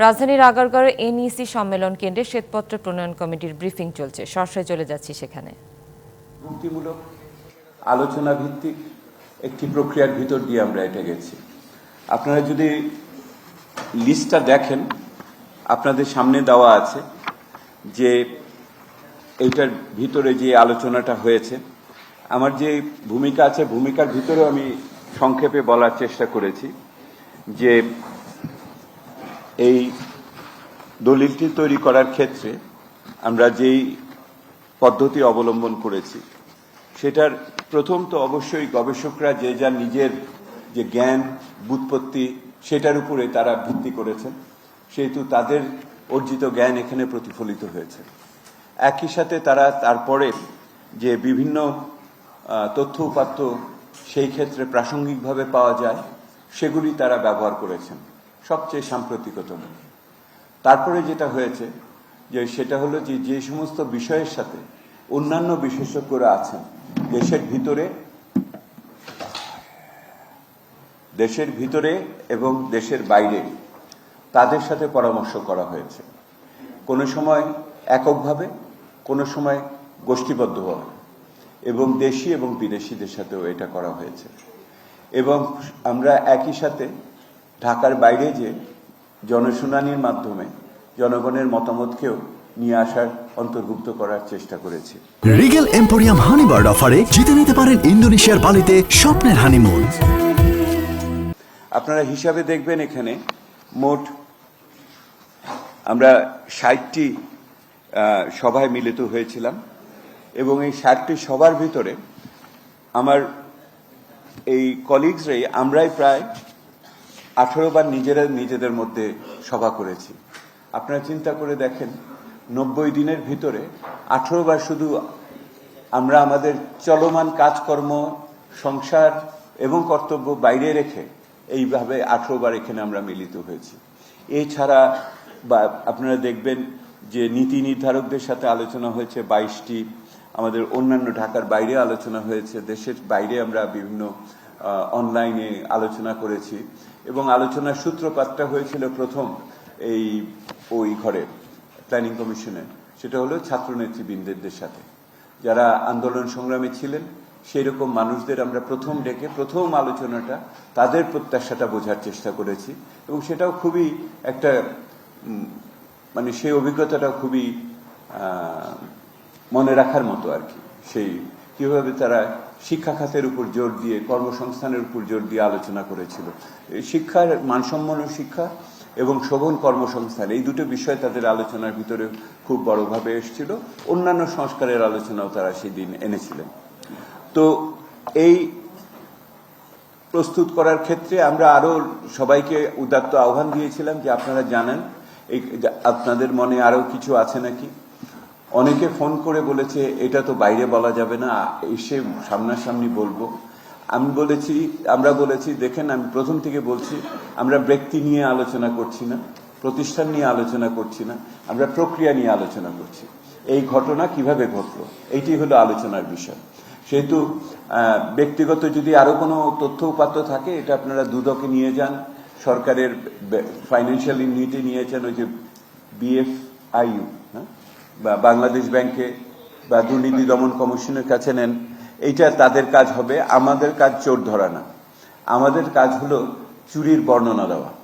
রাজধানীর আগারগাঁও এনইসি সম্মেলন কেন্দ্রে শ্বেতপত্র প্রণয়ন কমিটির ব্রিফিং চলছে। সরাসরি চলে যাচ্ছি সেখানে। মুক্তিমূলক আলোচনা ভিত্তিক একটি প্রক্রিয়ার ভিতর দিয়ে আমরা এটা গেছি। আপনারা যদি লিস্টটা দেখেন, আপনাদের সামনে দেওয়া আছে যে এইটার ভিতরে যে আলোচনাটা হয়েছে, আমার যে ভূমিকা আছে, ভূমিকার ভিতরেও আমি সংক্ষেপে বলার চেষ্টা করেছি যে এই দলিলটি তৈরি করার ক্ষেত্রে আমরা যেই পদ্ধতি অবলম্বন করেছি, সেটার প্রথম তো অবশ্যই গবেষকরা যে যার নিজের যে জ্ঞান, বুৎপত্তি, সেটার উপরে তারা ভিত্তি করেছেন। সেহেতু তাদের অর্জিত জ্ঞান এখানে প্রতিফলিত হয়েছে। একই সাথে তারা তারপরে যে বিভিন্ন তথ্য উপাত্ত সেই ক্ষেত্রে প্রাসঙ্গিকভাবে পাওয়া যায়, সেগুলি তারা ব্যবহার করেছেন। সবচেয়ে সাম্প্রতিকতম। তারপরে যেটা হয়েছে, যে সেটা হলো যে যে সমস্ত বিষয়ের সাথে অন্যান্য বিশেষজ্ঞরা আছেন, দেশের ভিতরে দেশের ভিতরে এবং দেশের বাইরে, তাদের সাথে পরামর্শ করা হয়েছে। কোনো সময় এককভাবে, কোনো সময় গোষ্ঠীবদ্ধভাবে, এবং দেশি এবং বিদেশিদের সাথেও এটা করা হয়েছে। এবং আমরা একই সাথে ঢাকার বাইরে যে জনশুনানির মাধ্যমে জনগণের মতামতকেও নিয়ে আসার অন্তর্ভুক্ত করার চেষ্টা করেছি। রিগেল এম্পোরিয়াম হানিবার্ড অফারে জিতে নিতে পারেন ইন্দোনেশিয়ার বালিতে স্বপ্নের হানিমুন। আপনারা হিসাবে দেখবেন এখানে মোট আমরা ষাটটি সভায় মিলিত হয়েছিলাম এবং এই ষাটটি সবার ভিতরে আমার এই কলিগসরাই আমরাই প্রায় আঠারো বার নিজেরা নিজেদের মধ্যে সভা করেছি। আপনারা চিন্তা করে দেখেন, নব্বই দিনের ভিতরে আঠারো বার শুধু আমরা আমাদের চলমান কাজকর্ম, সংসার এবং কর্তব্য বাইরে রেখে এইভাবে আঠারো বার এখানে আমরা মিলিত হয়েছি। এছাড়া বা আপনারা দেখবেন যে নীতি নির্ধারকদের সাথে আলোচনা হয়েছে বাইশটি, আমাদের অন্যান্য ঢাকার বাইরে আলোচনা হয়েছে, দেশের বাইরে আমরা বিভিন্ন অনলাইনে আলোচনা করেছি। এবং আলোচনার সূত্রপাতটা হয়েছিল প্রথম এই ওই ঘরে প্ল্যানিং কমিশনে সেটা হলো ছাত্র নেতৃবৃন্দের সাথে। যারা আন্দোলন সংগ্রামে ছিলেন, সেই রকম মানুষদের আমরা প্রথম ডেকে, প্রথম আলোচনাটা তাদের প্রত্যাশাটা বোঝার চেষ্টা করেছি। এবং সেটাও খুবই একটা মানে সেই অভিজ্ঞতাটা খুবই মনে রাখার মতো আর কি, সেই কীভাবে তারা শিক্ষা খাতের উপর জোর দিয়ে, কর্মসংস্থানের উপর জোর দিয়ে আলোচনা করেছিল। শিক্ষার মানসম্পন্ন শিক্ষা এবং শোভন কর্মসংস্থান, এই দুটো বিষয় তাদের আলোচনার ভিতরে খুব বড়ভাবে এসেছিল। অন্যান্য সংস্কারের আলোচনাও তারা সেদিন এনেছিলেন। তো এই প্রস্তুত করার ক্ষেত্রে আমরা আরও সবাইকে উদাত্ত আহ্বান দিয়েছিলাম যে আপনারা জানেন, এই আপনাদের মনে আরও কিছু আছে নাকি? অনেকে ফোন করে বলেছে, এটা তো বাইরে বলা যাবে না। এসে সামনাসামনি বলব। আমি বলেছি, আমরা বলেছি, দেখেন, আমি প্রথম থেকে বলছি, আমরা ব্যক্তি নিয়ে আলোচনা করছি না, প্রতিষ্ঠান নিয়ে আলোচনা করছি না, আমরা প্রক্রিয়া নিয়ে আলোচনা করছি। এই ঘটনা কীভাবে ঘটলো? এইটি হলো আলোচনার বিষয়। সেহেতু ব্যক্তিগত যদি আরও কোনো তথ্য উপাত্ত থাকে, এটা আপনারা দুদকে নিয়ে যান। সরকারের ফাইন্যান্সিয়াল ইউনিটে নিয়ে যান, ওই যে বিএফআইইউ হ্যাঁ? বা বাংলাদেশ ব্যাংকে বা দুর্নীতি দমন কমিশনের কাছে নেন, এইটা তাদের কাজ হবে। আমাদের কাজ চোর ধরা না। আমাদের কাজ হলো চুরির বর্ণনা দেওয়া।